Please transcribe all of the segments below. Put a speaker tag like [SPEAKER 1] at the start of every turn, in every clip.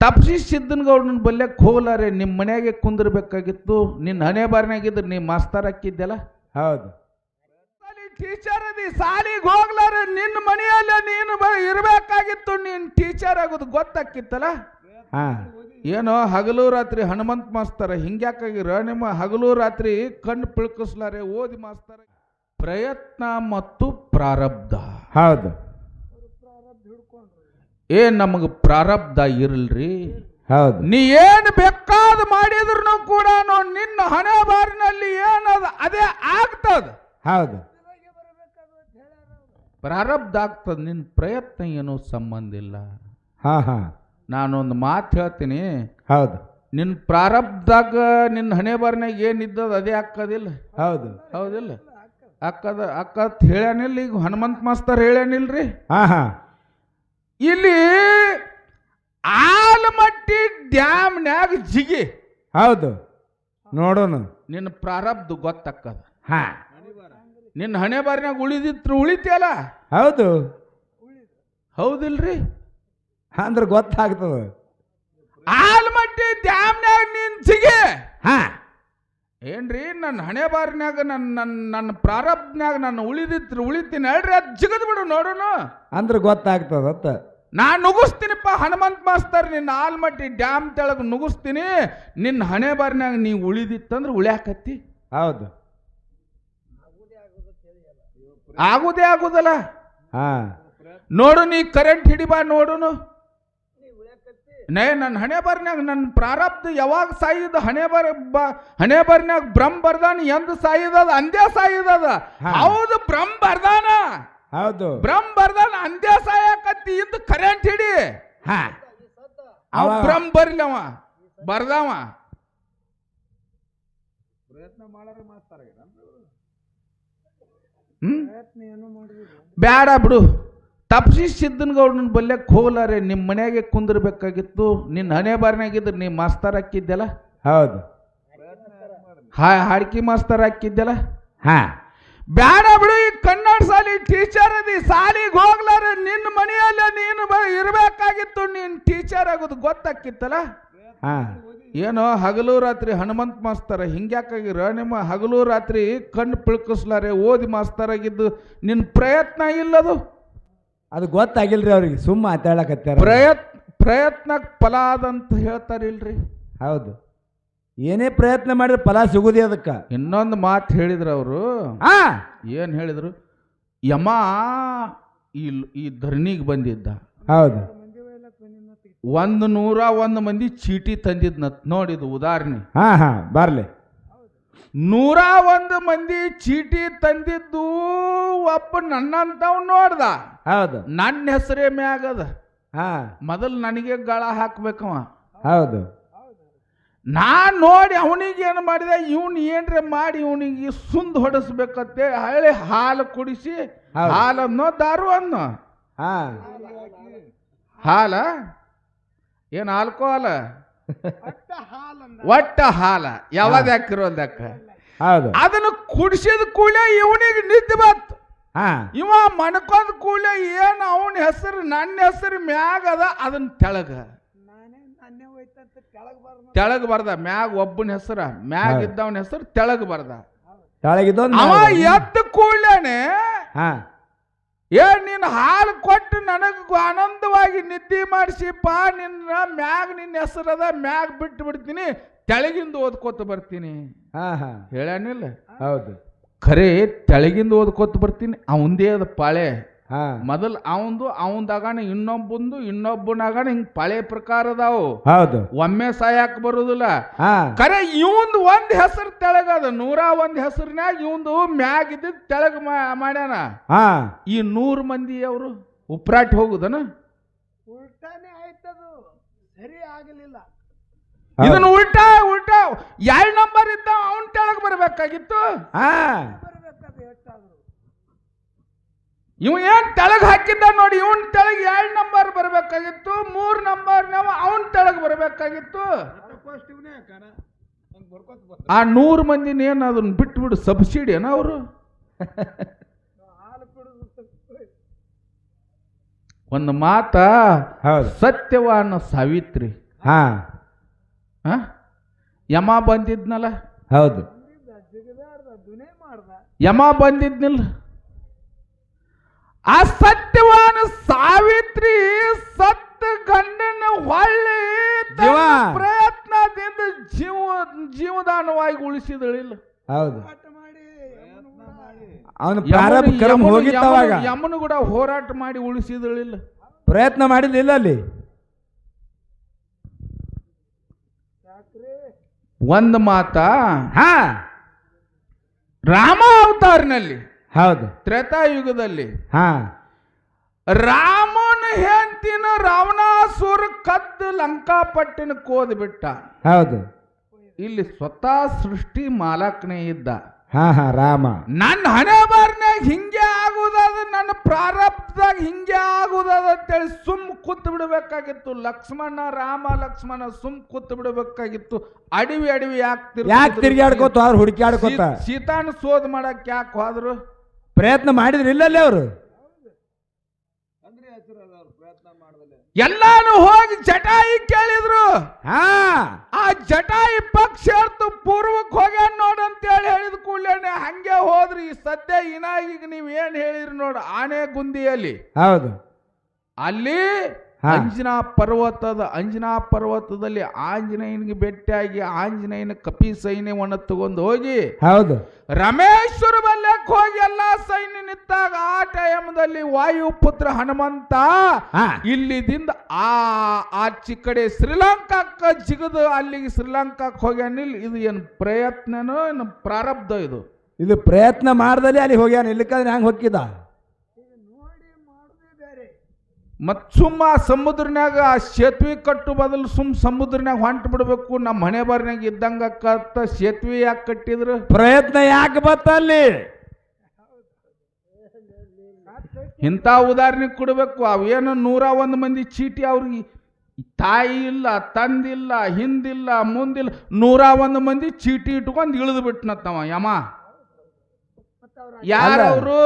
[SPEAKER 1] ತಪ್ಸಿ ಸಿದ್ದನಗೌಡನ ಬಲ್ಲೆ ಕೋಲಾರೆ ನಿಮ್ಮ ಮನ್ಯಾಗೆ ಕುಂದಿರ್ಬೇಕಾಗಿತ್ತು. ನಿನ್ನ ಹಣೆ ಬಾರಿನಾಗಿದ್ರೆ ನೀ ಮಾಸ್ತಾರ ಹಾಕಿದ್ದೆಲ್ಲ
[SPEAKER 2] ಹೌದು.
[SPEAKER 1] ಟೀಚರ್ ಅದಿ ಸಾಲಿಗೆ ಹೋಗ್ಲಾರೆ ನಿನ್ನ ಮನೆಯಲ್ಲೇ ನೀನು ಇರಬೇಕಾಗಿತ್ತು ನೀನು ಟೀಚರ್ ಆಗೋದು ಗೊತ್ತಾಕಿತ್ತಲ್ಲ
[SPEAKER 2] ಹಾ.
[SPEAKER 1] ಏನೋ ಹಗಲು ರಾತ್ರಿ ಹನುಮಂತ ಮಾಸ್ತರ ಹಿಂಗ್ಯಾಕಾಗಿರ ನಿಮ್ಮ ಹಗಲು ರಾತ್ರಿ ಕಣ್ಣು ಪಿಳ್ಕಿಸ್ಲಾರೆ ಓದಿ ಮಾಸ್ತರ. ಪ್ರಯತ್ನ ಮತ್ತು ಪ್ರಾರಬ್ಧ.
[SPEAKER 2] ಹೌದು.
[SPEAKER 1] ಏ ನಮಗೆ ಪ್ರಾರಬ್ಧ ಇರಲ್ರಿ?
[SPEAKER 2] ಹೌದು.
[SPEAKER 1] ನೀ ಏನು ಬೇಕಾದ ಮಾಡಿದ್ರು ಕೂಡ ನಿನ್ನ ಹಣೆ ಬಾರಿನಲ್ಲಿ ಏನದ ಅದೇ ಆಗ್ತದ.
[SPEAKER 2] ಹೌದು.
[SPEAKER 1] ಪ್ರಾರಬ್ಧ ಆಗ್ತದ ನಿನ್ನ ಪ್ರಯತ್ನ ಏನೂ ಸಂಬಂಧ ಇಲ್ಲ.
[SPEAKER 2] ಹಾ ಹಾ.
[SPEAKER 1] ನಾನೊಂದು ಮಾತು ಹೇಳ್ತೀನಿ.
[SPEAKER 2] ಹೌದು.
[SPEAKER 1] ನಿನ್ನ ಪ್ರಾರಬ್ಧದಾಗ ನಿನ್ನ ಹಣೆ ಬಾರಿನಾಗ ಏನಿದ್ದದ ಅದೇ ಹಾಕೋದಿಲ್ಲ.
[SPEAKER 2] ಹೌದು.
[SPEAKER 1] ಹೌದಿಲ್ಲ. ಅಕ್ಕದ ಅಕ್ಕ ಹೇಳ್ಯಾನಿಲ್ಲ ಈಗ ಹನುಮಂತ ಮಾಸ್ತರ್ ಹೇಳ್ಯಾನಿಲ್ರಿ.
[SPEAKER 2] ಹಾ ಹಾ.
[SPEAKER 1] ಇಲ್ಲಿ ಆಲಮಟ್ಟಿ ಡ್ಯಾಮ್ನ್ಯಾಗ ಜಿಗಿ.
[SPEAKER 2] ಹೌದು. ನೋಡೋಣ.
[SPEAKER 1] ನಿನ್ನ ಪ್ರಾರಬ್ಧ ಗೊತ್ತಕ್ಕದ.
[SPEAKER 2] ಹಾ.
[SPEAKER 1] ನಿನ್ನ ಹಣೆ ಬಾರಿನಾಗ ಉಳಿದಿತ್ತು ಉಳಿತಿಯಲ್ಲ?
[SPEAKER 2] ಹೌದು.
[SPEAKER 1] ಹೌದಿಲ್ರಿ?
[SPEAKER 2] ಅಂದ್ರೆ ಗೊತ್ತಾಗ್ತದ.
[SPEAKER 1] ಆಲಮಟ್ಟಿ ಡ್ಯಾಮ್ನ್ಯಾಗ ನಿನ್ ಜಿಗಿ.
[SPEAKER 2] ಹಾ.
[SPEAKER 1] ಏನ್ರಿ? ನನ್ನ ಹಣೆ ಬಾರಿನಾಗ ನನ್ನ ನನ್ನ ನನ್ನ ಪ್ರಾರಬ್ಧನಾಗ ನಾನು ಉಳಿದಿತ್ತು ಉಳಿತೀನಿ ಹೇಳ್ರಿ ಅದು ಜಿಗದ್ ಬಿಡು ನೋಡೋಣ
[SPEAKER 2] ಅಂದ್ರೆ ಗೊತ್ತಾಗ್ತದ ಅಂತ
[SPEAKER 1] ನಾನು ನುಗ್ಗಿಸ್ತೀನಿಪ್ಪ ಹನುಮಂತ ಮಾಸ್ತರ್ ನಿನ್ನ ಆಲ್ಮಟ್ಟಿ ಡ್ಯಾಮ್ ತೆಳಗೆ ನುಗ್ಗಿಸ್ತೀನಿ ನಿನ್ನ ಹಣೆ ಬಾರಿನಾಗ ನೀ ಉಳಿದಿತ್ತಂದ್ರೆ ಉಳ್ಯಾಕತ್ತಿ.
[SPEAKER 2] ಹೌದು.
[SPEAKER 1] ಆಗುದೇ ಆಗುದಲ್ಲ.
[SPEAKER 2] ಹಾ.
[SPEAKER 1] ನೋಡು ನೀ ಕರೆಂಟ್ ಹಿಡಿಬಾ ನೋಡುನು. ನೇ ನನ್ನ ಹಣೆ ಬರ್ನಾಗ ನನ್ನ ಪ್ರಾರಬ್ಧ ಯಾವಾಗ ಸಾಯಿದ ಹಣೆ ಬರ ಬ ಹಣೆ ಬರ್ನಾಗ ಬ್ರಹ್ಮ ಬರ್ದಾನ ಎಂದ ಸಾಯಿದದ? ಅಂದೇ ಸಾಯಿದದ. ಹೌದು ಬ್ರಹ್ಮ ಬರ್ದಾನ.
[SPEAKER 2] ಹೌದು.
[SPEAKER 1] ಬ್ರಹ್ಮ ಬರ್ದಾನ ಅಂದೇ ಸಾಯಕತ್ತಿ ಇಂದ ಕರೆಂಟ್ ಹಿಡಿ.
[SPEAKER 2] ಹಾ.
[SPEAKER 1] ಅವ
[SPEAKER 2] ಅವ-
[SPEAKER 1] ಪ್ರಯತ್ನ ಬರ್ಲವ ಬರ್ದಾವ ಹ್ಮ್? ಬ್ಯಾಡ ಬಿಡು. ತಪ್ಸಿ ಸಿದ್ದನಗೌಡನ ಬಲ್ಯಕ್ಕೆ ಹೋಗ್ಲಾರೆ ನಿಮ್ಮ ಮನೆಯಾಗೆ ಕುಂದಿರ್ಬೇಕಾಗಿತ್ತು. ನಿನ್ನ ಹಣೆ ಬಾರಿನಾಗಿದ್ರೆ ನೀ ಮಾಸ್ತರ್ ಹಾಕಿದ್ದೆಲ್ಲ
[SPEAKER 2] ಹೌದು.
[SPEAKER 1] ಹಾ ಹಾಡ್ಕಿ ಮಾಸ್ತರ್ ಹಾಕಿದ್ದೆಲ್ಲ
[SPEAKER 2] ಹಾ.
[SPEAKER 1] ಬ್ಯಾಡ ಬಿಡು ಈ ಕನ್ನಡ ಸಾಲಿ ಟೀಚರ್ ಅದಿ ಸಾಲಿಗೆ ಹೋಗ್ಲಾರ ನಿನ್ನ ಮನೆಯಲ್ಲೇ ನೀನು ಬ ಇರಬೇಕಾಗಿತ್ತು ನೀನು ಟೀಚರ್ ಆಗೋದು ಗೊತ್ತಾಕಿತ್ತಲ್ಲ
[SPEAKER 2] ಹಾ.
[SPEAKER 1] ಏನೋ ಹಗಲು ರಾತ್ರಿ ಹನುಮಂತ ಮಾಸ್ತರ ಹಿಂಗ್ಯಾಕಾಗಿರ ನಿಮ್ಮ ಹಗಲು ರಾತ್ರಿ ಕಣ್ಣು ಪಿಳ್ಕಿಸ್ಲಾರೆ ಓದಿ ಮಾಸ್ತಾರಾಗಿದ್ದು ನಿನ್ನ ಪ್ರಯತ್ನ ಇಲ್ಲದು.
[SPEAKER 2] ಅದು ಗೊತ್ತಾಗಿಲ್ರಿ ಅವ್ರಿಗೆ. ಸುಮ್ಮ ಮಾತಾಡಕತ್ತಾರ
[SPEAKER 1] ಪ್ರಯತ್ ಪ್ರಯತ್ನಕ್ಕೆ ಫಲ ಅದಂತ ಹೇಳ್ತಾರಿಲ್ರಿ.
[SPEAKER 2] ಹೌದು. ಏನೇ ಪ್ರಯತ್ನ ಮಾಡಿದ್ರೆ ಫಲ ಸಿಗುದೇ ಅದಕ್ಕೆ.
[SPEAKER 1] ಇನ್ನೊಂದು ಮಾತು ಹೇಳಿದ್ರು ಅವರು.
[SPEAKER 2] ಆ!
[SPEAKER 1] ಏನು ಹೇಳಿದರು? ಯಮ ಈ ಈ ಧರಣಿಗೆ ಬಂದಿದ್ದ.
[SPEAKER 2] ಹೌದು.
[SPEAKER 1] ಒಂದು ನೂರ ಒಂದು ಮಂದಿ ಚೀಟಿ ತಂದಿದ್ನತ್. ನೋಡಿದು ಉದಾಹರಣೆ
[SPEAKER 2] ಹಾ ಹಾ ಬರ್ಲಿ.
[SPEAKER 1] ನೂರ ಒಂದು ಮಂದಿ ಚೀಟಿ ತಂದಿದ್ದು ಒಬ್ಬ ನನ್ನಂತವ್ ನೋಡ್ದ.
[SPEAKER 2] ಹೌದು.
[SPEAKER 1] ನನ್ನ ಹೆಸರೇ ಮ್ಯಾಗದ
[SPEAKER 2] ಹಾ.
[SPEAKER 1] ಮೊದಲು ನನಗೆ ಗಾಳ ಹಾಕ್ಬೇಕವ
[SPEAKER 2] ಹೌದು.
[SPEAKER 1] ನಾನ್ ನೋಡಿ ಅವನಿಗೆ ಏನು ಮಾಡಿದೆ ಇವನ್ ಏನ್ರೆ ಮಾಡಿ ಇವನಿಗೆ ಸುಂದ್ ಹೊಡಸ್ಬೇಕತ್ತೆ ಹಳೆ ಹಾಲು ಕುಡಿಸಿ
[SPEAKER 2] ಹಾಲನ್ನು
[SPEAKER 1] ಹಾಲನ್ನೋ ದಾರು ಅನ್ನೋ
[SPEAKER 2] ಹಾ.
[SPEAKER 1] ಹಾಲ? ಏನು ಆಲ್ಕೋಹಾಲ? ಒಟ್ಟ ಹಾಲ. ಯಾವಾಗ ಹಾಕಿರೋದಕ್ಕ
[SPEAKER 2] ಹೌದು.
[SPEAKER 1] ಅದನ್ನ ಕುಡಿಸಿದ ಕೂಡಲೇ ಇವನಿಗೆ ನಿದ್ದೆ ಬಂತು.
[SPEAKER 2] ಹಾ.
[SPEAKER 1] ಇವ ಮನ್ಕೊಂಡ್ ಕೂಡಲೇ ಏನು ಅವನ ಹೆಸರು ನನ್ನ ಹೆಸರು ಮ್ಯಾಗ ಅದ ಅದನ್ನ ತೆಳಗ. ತೆಳಗ್ ಬರ್ದ. ಮ್ಯಾಗ ಒಬ್ಬನ ಹೆಸರ ಮ್ಯಾಗ. ಇದ್ದವನ ಹೆಸರು ತೆಳಗ್ ಬರ್ದ.
[SPEAKER 2] ಕೆಳಗಿದ್ದೊಂದು
[SPEAKER 1] ಅವ ಎದ್ದ ಕೂಡಲೇನೆ
[SPEAKER 2] ಹಾ.
[SPEAKER 1] ಏ ನೀನು ಹಾಲು ಕೊಟ್ಟು ನನಗೆ ಆನಂದವಾಗಿ ನಿದ್ದೆ ಮಾಡಿಸಿಪ್ಪ. ನಿನ್ನ ಮ್ಯಾಗ ನಿನ್ನ ಹೆಸರದ ಮ್ಯಾಗ ಬಿಟ್ಟು ಬಿಡ್ತೀನಿ. ತೆಳಗಿಂದ ಓದ್ಕೋತ ಬರ್ತೀನಿ.
[SPEAKER 2] ಹಾ ಹಾ. ಹೌದು.
[SPEAKER 1] ಖರೆ ತೆಳಗಿಂದ ಓದ್ಕೋತ ಬರ್ತೀನಿ. ಅವಂದೇ ಅದು ಪಾಳೆ. ಮೊದಲು ಅವಂದು ಅವಂದಾಗಣ ಇನ್ನೊಬ್ಬಂದು ಇನ್ನೊಬ್ಬನಾಗಣ ಹಿಂಗ್ ಪಳೆ ಪ್ರಕಾರ ಅದಾವು.
[SPEAKER 2] ಹೌದು.
[SPEAKER 1] ಒಮ್ಮೆ ಸಾಯಕ್ ಬರುದಿಲ್ಲ.
[SPEAKER 2] ಕರೆ
[SPEAKER 1] ಇವಂದ್ ಇವಂದು ಒಂದ್ ಹೆಸರು ತೆಳಗದ ನೂರ ಒಂದ್ ಹೆಸರಿನ್ಯಾಗ ಇವಂದು ಮ್ಯಾಗ ಇದ್ದಿದ್ ತೆಳಗ ಮಾಡ್ಯಾನ.
[SPEAKER 2] ಹಾ.
[SPEAKER 1] ಈ ನೂರ್ ಮಂದಿ ಅವರು ಉಪ್ರಾಟ್ ಹೋಗುದನ?
[SPEAKER 3] ಉಲ್ಟಾನೆ ಆಯ್ತದು. ಸರಿ ಆಗಲಿಲ್ಲ.
[SPEAKER 1] ಇದನ್ನ ಉಲ್ಟಾ ಉಲ್ಟಾ. ಎರಡ್ ನಂಬರ್ ಇದ್ದ ಅವನ್ ತೆಳಗ್ ಬರ್ಬೇಕಾಗಿತ್ತು?
[SPEAKER 2] ಹಾ.
[SPEAKER 3] ಬರ್ಬೇಕದು ಎಷ್ಟಾದ್ರು.
[SPEAKER 1] ಇವ್ ಏನ್ ತೆಳಗ್ ಹಾಕಿದ್ದ ನೋಡಿ ಇವನ್ ತೆಳಗ್ ಎರಡ್ ನಂಬರ್ ಬರ್ಬೇಕಾಗಿತ್ತು ಮೂರ್ ನಂಬರ್ ನಾವು ಅವನ್ ತೆಳಗ್ ಬರ್ಬೇಕಾಗಿತ್ತು. ಆ ನೂರು ಮಂದಿನ ಏನ್ ಅದನ್ನ ಬಿಟ್ಟು ಬಿಡು ಸಬ್ಸಿಡಿ ಏನ ಅವರು? ಒಂದು ಮಾತ ಸತ್ಯವಾನ ಸಾವಿತ್ರಿ.
[SPEAKER 2] ಹಾ?
[SPEAKER 1] ಯಮ ಬಂದಿದ್ನಲ್ಲ?
[SPEAKER 2] ಹೌದು.
[SPEAKER 1] ಯಮ ಬಂದಿದ್ನಿಲ್ಲ? ಆ ಸತ್ಯವಾನ ಸಾವಿತ್ರಿ ಸತ್ತ ಗಂಡನ ಹೊಳ್ಳಿ
[SPEAKER 2] ಜೀವ.
[SPEAKER 1] ಪ್ರಯತ್ನದಿಂದ ಜೀವ ಜೀವದಾನವಾಗಿ ಉಳಿಸಿದಳಿಲ್ಲ.
[SPEAKER 2] ಹೌದು. ಅವನು ಪ್ರಾರಂಭ ಕರ್ಮ ಹೋಗಿತ್ತವಾಗ.
[SPEAKER 1] ಯಮನು ಕೂಡ ಹೋರಾಟ ಮಾಡಿ ಉಳಿಸಿದಳಿಲ್ಲ.
[SPEAKER 2] ಪ್ರಯತ್ನ ಮಾಡಿದ್ಲಿಲ್ಲ ಅಲ್ಲಿ?
[SPEAKER 1] ಒಂದು ಮಾತ.
[SPEAKER 2] ಹಾ.
[SPEAKER 1] ರಾಮ ಅವತಾರಿನಲ್ಲಿ.
[SPEAKER 2] ಹೌದು.
[SPEAKER 1] ತ್ರೇತಾಯುಗದಲ್ಲಿ
[SPEAKER 2] ಹಾ.
[SPEAKER 1] ರಾಮನ ಹೆಂಡತಿನ ರಾವಣಾಸುರ ಕದ್ದು ಲಂಕಾಪಟ್ಟಿನ ಕೋದ್ ಬಿಟ್ಟ
[SPEAKER 2] ಹೌದು.
[SPEAKER 1] ಇಲ್ಲಿ ಸ್ವತಃ ಸೃಷ್ಟಿ ಮಾಲಕನೇ ಇದ್ದ.
[SPEAKER 2] ಹಾ ಹಾ ರಾಮ.
[SPEAKER 1] ನನ್ನ ಹಣೆ ಬಾರ್ನಾಗ ಹಿಂಗೆ ಆಗುದದ ನನ್ನ ಪ್ರಾರಬ್ಧದಾಗ ಹಿಂಗೆ ಆಗುದದ ಅಂತೇಳಿ ಸುಮ್ ಕೂತ್ ಬಿಡಬೇಕಾಗಿತ್ತು. ಲಕ್ಷ್ಮಣ ರಾಮ ಲಕ್ಷ್ಮಣ ಸುಮ್ ಕೂತ್ ಬಿಡಬೇಕಾಗಿತ್ತು. ಅಡವಿ ಅಡವಿ ಯಾಕೆ
[SPEAKER 2] ಯಾಕೆ ತಿರ್ಗಾಡ್ಕೋತ ಅವ್ರು ಹುಡುಕ್ಯಾಡ್ಕೋತ.
[SPEAKER 1] ಸೀತಾನ ಸೋದ್ ಮಾಡಕ್ ಯಾಕೆ ಹೋದ್ರು?
[SPEAKER 2] ಪ್ರಯತ್ನ ಮಾಡಿದ್ರು ಇಲ್ಲಲ್ಲೇ ಅವರು.
[SPEAKER 1] ಎಲ್ಲಾನು ಹೋಗಿ ಜಟಾಯಿ ಕೇಳಿದ್ರು.
[SPEAKER 2] ಹಾ.
[SPEAKER 1] ಆ ಜಟಾಯಿ ಪಕ್ಷ ಪೂರ್ವಕ್ಕೆ ಹೋಗ್ಯಾನ ನೋಡು ಅಂತೇಳಿ ಹೇಳಿದ ಕೂಡಲೇ ಹಂಗೆ ಹೋದ್ರಿ ಸದ್ಯ ಈಗ ನೀವ್ ಏನ್ ಹೇಳಿರಿ ನೋಡು ಆನೆ ಗುಂದಿಯಲ್ಲಿ.
[SPEAKER 2] ಹೌದು.
[SPEAKER 1] ಅಲ್ಲಿ. ಅಂಜನಾ ಪರ್ವತದ ಅಂಜನಾ ಪರ್ವತದಲ್ಲಿ ಆಂಜನೇಯನಿಗೆ ಭೇಟಿಯಾಗಿ ಆಂಜನೇಯನ ಕಪಿ ಸೈನ್ಯವನ್ನು ತಗೊಂಡು ಹೋಗಿ
[SPEAKER 2] ಹೌದು.
[SPEAKER 1] ರಮೇಶ್ವರ ಬಲ್ಯಕ್ಕೆ ಹೋಗಿ ಎಲ್ಲಾ ನಿಂತಾಗ ಆ ಟೈಮ್ದಲ್ಲಿ ವಾಯುಪುತ್ರ ಹನುಮಂತ ಇಲ್ಲಿದಿಂದ ಆ ಆಚಿ ಕಡೆ ಶ್ರೀಲಂಕಾಕ್ಕೆ ಜಿಗದು ಅಲ್ಲಿಗೆ ಶ್ರೀಲಂಕಾಕ್ಕೆ ಹೋಗ್ಯಾನಿಲ್ ಇದು ಏನು ಪ್ರಯತ್ನನೋ ಏನು ಪ್ರಾರಬ್ಧ ಇದು?
[SPEAKER 2] ಇದು ಪ್ರಯತ್ನ ಮಾಡ್ದಲ್ಲಿ ಅಲ್ಲಿ ಹೋಗ್ಯಾನ ಇಲ್ಲಕ್ಕಂದ್ರೆ ಹೆಂಗೆ ಹೊಕ್ಕಿದ
[SPEAKER 1] ಮತ್ ಸುಮ್ಮ ಆ ಸಮುದ್ರನ್ಯಾಗ ಆ ಸೇತುವೆ ಕಟ್ಟು ಬದಲು ಸುಮ್ ಸಮುದ್ರನಾಗ ಹೊಂಟ ಬಿಡ್ಬೇಕು ನಮ್ಮ ಮನೆ ಬಾರಿನಾಗ ಇದ್ದಂಗ ಕತ್ತ ಸೇತುವೆ ಯಾಕೆ ಕಟ್ಟಿದ್ರು?
[SPEAKER 2] ಪ್ರಯತ್ನ ಯಾಕೆ ಬತ್ತಲ್ಲಿ?
[SPEAKER 1] ಇಂಥ ಉದಾಹರಣೆ ಕೊಡಬೇಕು. ಅವೇನೋ ನೂರ ಒಂದು ಮಂದಿ ಚೀಟಿ ಅವ್ರಿಗೆ ತಾಯಿ ಇಲ್ಲ ತಂದಿಲ್ಲ ಹಿಂದಿಲ್ಲ ಮುಂದಿಲ್ಲ ನೂರ ಒಂದು ಮಂದಿ ಚೀಟಿ ಇಟ್ಕೊಂಡು ಇಳಿದು ಬಿಟ್ನತ್ತವ ಯಮ.
[SPEAKER 3] ಮತ್ತ ಅವ್ರ?
[SPEAKER 1] ಯಾರವರು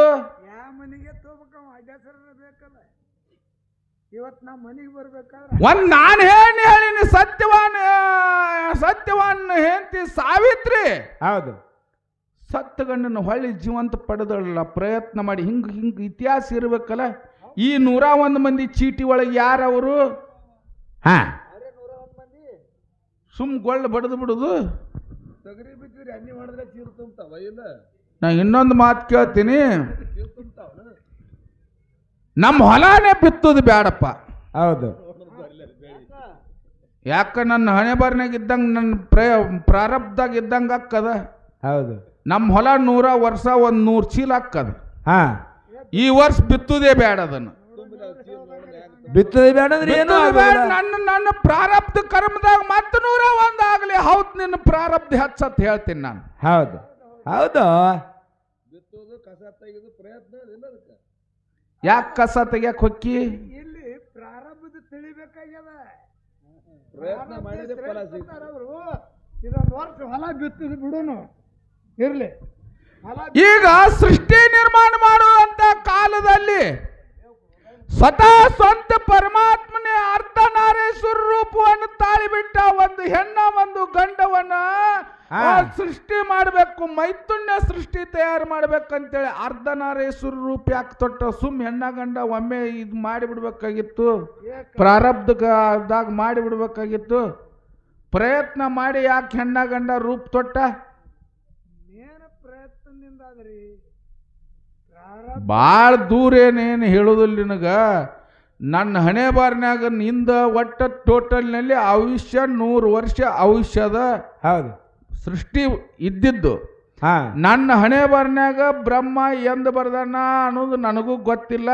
[SPEAKER 3] ಯಾವ ಮನೆಗೆ ತಗೋಬೇಕವ ಬೇಕಲ್ಲ. ಇವತ್ ನಾ ಮನೆಗೆ ಬರ್ಬೇಕಾದ್ರೆ
[SPEAKER 1] ಒಂದ್ ನಾನು ಹೇಳಿ ಹೇಳಿನಿ ಸತ್ಯವಾನ್ ಸತ್ಯವಾನ್ ಹೆಂಡತಿ ಸಾವಿತ್ರಿ.
[SPEAKER 2] ಹೌದು.
[SPEAKER 1] ಸತ್ತ ಗಂಡನ ಹೊಳ್ಳಿ ಜೀವಂತ ಪಡೆದಳಲ್ಲ. ಪ್ರಯತ್ನ ಮಾಡಿ. ಹಿಂಗೆ ಹಿಂಗೆ ಇತಿಹಾಸ ಇರಬೇಕಲ್ಲ? ಈ ನೂರ ಒಂದು ಮಂದಿ ಚೀಟಿ ಒಳಗೆ ಯಾರವರು?
[SPEAKER 2] ಹಾ.
[SPEAKER 1] ಸುಮ್ ಗೊಳ್ಳ ಬಡದು ಬಿಡುದು.
[SPEAKER 3] ತೊಗರಿ ಬಿತ್ತಿದ್ರಿ ಅನ್ನಿ ಮಾಡಿದ್ರೆ ಚೀರು ತುಂಬ್ತಾವ ಇಲ್ಲ?
[SPEAKER 1] ನಾ ಇನ್ನೊಂದು ಮಾತು ಕೇಳ್ತೀನಿ. ನಮ್ಮ ಹೊಲನೇ ಬಿತ್ತುದು ಬೇಡಪ್ಪ
[SPEAKER 2] ಹೌದು.
[SPEAKER 1] ಯಾಕ? ನನ್ನ ಹಣೆ ಬಾರಿನಾಗ ಇದ್ದಂಗೆ ನನ್ನ ಪ್ರಯ ಪ್ರಾರಬ್ಧದಾಗ ಇದ್ದಂಗೆ ಅಕ್ಕದ?
[SPEAKER 2] ಹೌದು.
[SPEAKER 1] ನಮ್ಮ ಹೊಲ ನೂರ ವರ್ಷ ಒಂದು ನೂರು ಚೀಲ ಹಾಕದ
[SPEAKER 2] ಹಾ.
[SPEAKER 1] ಈ ವರ್ಷ ಬಿತ್ತುದೇ ಬೇಡ ಅದನ್ನು.
[SPEAKER 2] ಬಿತ್ತದೇ ಬೇಡ ಅಂದ್ರೆ ಏನೂ
[SPEAKER 1] ನನ್ನ ನನ್ನ ಪ್ರಾರಬ್ಧ ಕರ್ಮದಾಗ ಮತ್ತೆ ನೂರ ಒಂದು ಆಗಲಿ. ಹೌದು ನಿನ್ನ ಪ್ರಾರಬ್ಧ ಹೆಚ್ಚತ್ ಹೇಳ್ತೀನಿ ನಾನು.
[SPEAKER 2] ಹೌದು. ಹೌದು.
[SPEAKER 3] ಬಿತ್ತೋದು ಕಸ ತೆಗೆದು ಪ್ರಯತ್ನ
[SPEAKER 1] ಯಾಕೆ ಕಸ ತೆಗಿಯಕ್ ಹೊಕ್ಕಿ?
[SPEAKER 3] ಇಲ್ಲಿ ಪ್ರಾರಂಭದ ತಿಳಿಬೇಕಾಗ್ಯದ. ಪ್ರಯತ್ನ ಮಾಡಿದ್ರೆ ಫಲ ಅವರು. ಇದೊಂದು ವರ್ಷ ಹೊಲ ಬಿತ್ತಿದ್ ಬಿಡುನು. ಇರ್ಲಿ.
[SPEAKER 1] ಈಗ ಸೃಷ್ಟಿ ನಿರ್ಮಾಣ ಮಾಡುವಂತ ಕಾಲದಲ್ಲಿ ಸ್ವತಃ ಸ್ವಂತ ಪರಮಾತ್ಮನೇ ಅರ್ಧನಾರೇಶ್ವರ ರೂಪವನ್ನು ತಾಳಿಬಿಟ್ಟ ಒಂದು ಹೆಣ್ಣ ಒಂದು ಗಂಡವನ್ನ ಆ ಸೃಷ್ಟಿ ಮಾಡಬೇಕು ಮೈತುಣ್ಯ ಸೃಷ್ಟಿ ತಯಾರು ಮಾಡ್ಬೇಕಂತೇಳಿ ಅರ್ಧನಾರೇಶ್ವರ ರೂಪ ಯಾಕೆ ತೊಟ್ಟ? ಸುಮ್ ಹೆಣ್ಣ ಗಂಡ ಒಮ್ಮೆ ಇದು ಮಾಡಿಬಿಡ್ಬೇಕಾಗಿತ್ತು. ಪ್ರಾರಬ್ಧದಾಗ ಮಾಡಿಬಿಡ್ಬೇಕಾಗಿತ್ತು. ಪ್ರಯತ್ನ ಮಾಡಿ ಯಾಕೆ ಹೆಣ್ಣ ಗಂಡ ರೂಪ ತೊಟ್ಟ
[SPEAKER 3] ನೇರ ಪ್ರಯತ್ನದಿಂದ ಆದ್ರಿ ಪ್ರಾರಂಭ
[SPEAKER 1] ಭಾಳ ದೂರ ಏನೇನು ಹೇಳೋದಿಲ್ಲ ನಿನಗ? ನನ್ನ ಹಣೆ ಬಾರಿನಾಗ ನಿಂದ ಒಟ್ಟ ಟೋಟಲ್ನಲ್ಲಿ ಆಯುಷ್ಯ ನೂರು ವರ್ಷ ಆಯುಷ್ಯದ
[SPEAKER 2] ಹೌದು.
[SPEAKER 1] ಸೃಷ್ಟಿ ಇದ್ದಿದ್ದು.
[SPEAKER 2] ಹಾ.
[SPEAKER 1] ನನ್ನ ಹಣೆ ಬಾರಿನಾಗ ಬ್ರಹ್ಮ ಎಂದ ಬರ್ದಾನ ಅನ್ನೋದು ನನಗೂ ಗೊತ್ತಿಲ್ಲ.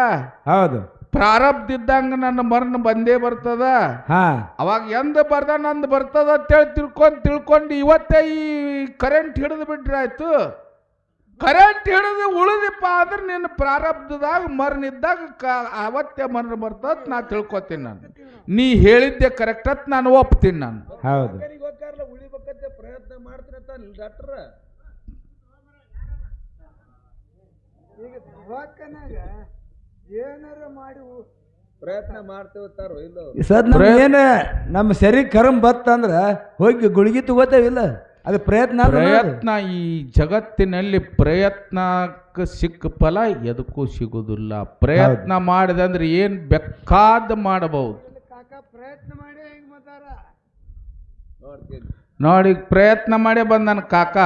[SPEAKER 2] ಹೌದು.
[SPEAKER 1] ಪ್ರಾರಬ್ಧಿದ್ದಂಗ ನನ್ನ ಮರಣ ಬಂದೇ ಬರ್ತದ.
[SPEAKER 2] ಹಾ.
[SPEAKER 1] ಅವಾಗ ಎಂದ ಬರ್ದ ನಂದು ಬರ್ತದ ಅಂತೇಳಿ ತಿಳ್ಕೊಂಡು ತಿಳ್ಕೊಂಡು ಇವತ್ತೇ ಈ ಕರೆಂಟ್ ಹಿಡಿದು ಬಿಟ್ರೆ ಆಯ್ತು. ಕರೆಂಟ್ ಹಿಡಿದು ಉಳಿದಿಪ್ಪ ಅಂದ್ರೆ ನಿನ್ನ ಪ್ರಾರಬ್ಧದಾಗ ಮರನಿದ್ದಾಗ ಇದ್ದಾಗ ಕ ಅವತ್ತೆ ಮರಣ ಬರ್ತದ ನಾ ತಿಳ್ಕೊತೀನಿ ನಾನು. ನೀ ಹೇಳಿದ್ದೆ ಕರೆಕ್ಟ್ ಅಂತ ನಾನು ಒಪ್ತೀನಿ ನಾನು.
[SPEAKER 2] ಹೌದು.
[SPEAKER 3] ಪ್ರಯತ್ನ ಮಾಡ್ತೀನಿ ಡಾಕ್ಟ್ರ. ಈಗ ದವಾಖಾನ್ಯಾಗ ಏನಾರ ಮಾಡಿ
[SPEAKER 4] ಪ್ರಯತ್ನ ಮಾಡ್ತೇವತ್ತಾರೋ ಇಲ್ಲ?
[SPEAKER 2] ಏನ ನಮ್ಮ ಸರಿ ಕರಂ ಬತ್ತಂದ್ರೆ ಹೋಗಿ ಗುಳಿಗೆ ತಗೋತೇವಿಲ್ಲ? ಅದು ಪ್ರಯತ್ನ
[SPEAKER 1] ಪ್ರಯತ್ನ ಈ ಜಗತ್ತಿನಲ್ಲಿ ಪ್ರಯತ್ನಕ್ಕೆ ಸಿಕ್ಕ ಫಲ ಎದಕ್ಕೂ ಸಿಗೋದಿಲ್ಲ ಪ್ರಯತ್ನ ಮಾಡಿದೆ ಅಂದ್ರೆ ಏನ್ ಬೇಕಾದ ಮಾಡಬಹುದು.
[SPEAKER 3] ಕಾಕ ಪ್ರಯತ್ನ ಮಾಡಿ ಹೆಂಗ್ ಮಾತಾರ
[SPEAKER 4] ನೋಡ್ತೀನಿ.
[SPEAKER 1] ನೋಡಿ ಪ್ರಯತ್ನ ಮಾಡೇ ಬಂದ ನನ್ನ ಕಾಕ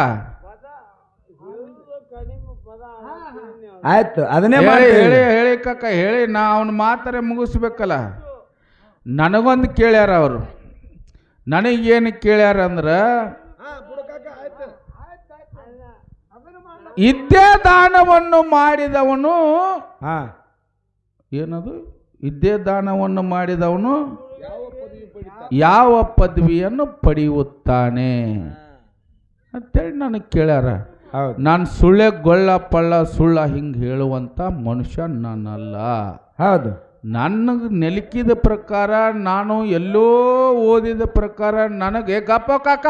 [SPEAKER 2] ಆಯ್ತು ಅದನ್ನೇ
[SPEAKER 1] ಹೇಳಿ ಹೇಳಿ ಹೇಳಿ ಕಾಕ ಹೇಳಿ ನಾ ಅವನ ಮಾತಾರೆ ಮುಗಿಸ್ಬೇಕಲ್ಲ. ನನಗೊಂದು ಕೇಳ್ಯಾರ ಅವರು. ನನಗೇನು ಕೇಳ್ಯಾರ ಅಂದ್ರ
[SPEAKER 4] ಹಾ ಬಿಡು ಕಾಕ ಆಯ್ತು
[SPEAKER 1] ಇದ್ದೇ ದಾನವನ್ನು ಮಾಡಿದವನು
[SPEAKER 2] ಹಾ
[SPEAKER 1] ಏನದು? ಇದ್ದೇ ದಾನವನ್ನು ಮಾಡಿದವನು
[SPEAKER 4] ಯಾವ
[SPEAKER 1] ಪದವಿಯನ್ನು ಪಡೆಯುತ್ತಾನೆ? ಅಂತೇಳಿ ನನಗೆ ಕೇಳ್ಯಾರ. ನಾನು ಸುಳ್ಳೆ ಗೊಳ್ಳ ಪಳ್ಳ ಸುಳ್ಳ ಹಿಂಗೆ ಹೇಳುವಂಥ ಮನುಷ್ಯ ನಾನಲ್ಲ
[SPEAKER 2] ಹೌದು.
[SPEAKER 1] ನನಗೆ ನೆಲಕಿದ ಪ್ರಕಾರ ನಾನು ಎಲ್ಲೋ ಓದಿದ ಪ್ರಕಾರ ನನಗೆ ಗಪ್ಪ ಕಾಕ.